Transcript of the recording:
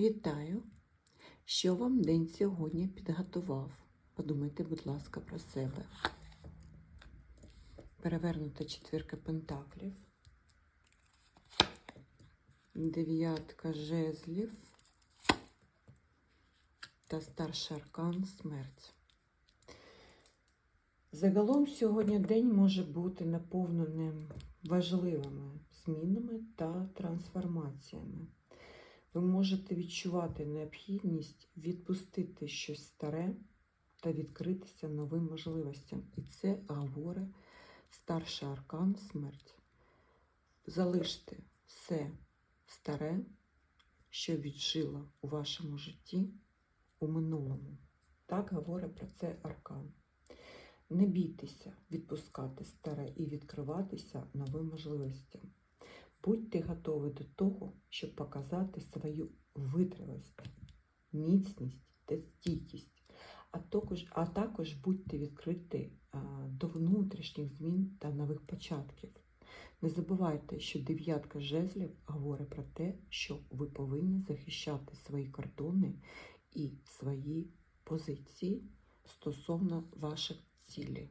Вітаю! Що вам день сьогодні підготував? Подумайте, будь ласка, про себе. Перевернута четвірка пентаклів. Дев'ятка жезлів та старший аркан смерть. Загалом сьогодні день може бути наповненим важливими змінами та трансформаціями. Ви можете відчувати необхідність відпустити щось старе та відкритися новим можливостям. І це говорить старший аркан смерть. Залиште все старе, що віджило у вашому житті у минулому. Так говорить про це аркан. Не бійтеся відпускати старе і відкриватися новим можливостям. Будьте готові до того, щоб показати свою витривалість, міцність та стійкість, а також, а також будьте відкриті до внутрішніх змін та нових початків. Не забувайте, що дев'ятка жезлів говорить про те, що ви повинні захищати свої кордони і свої позиції стосовно ваших цілей.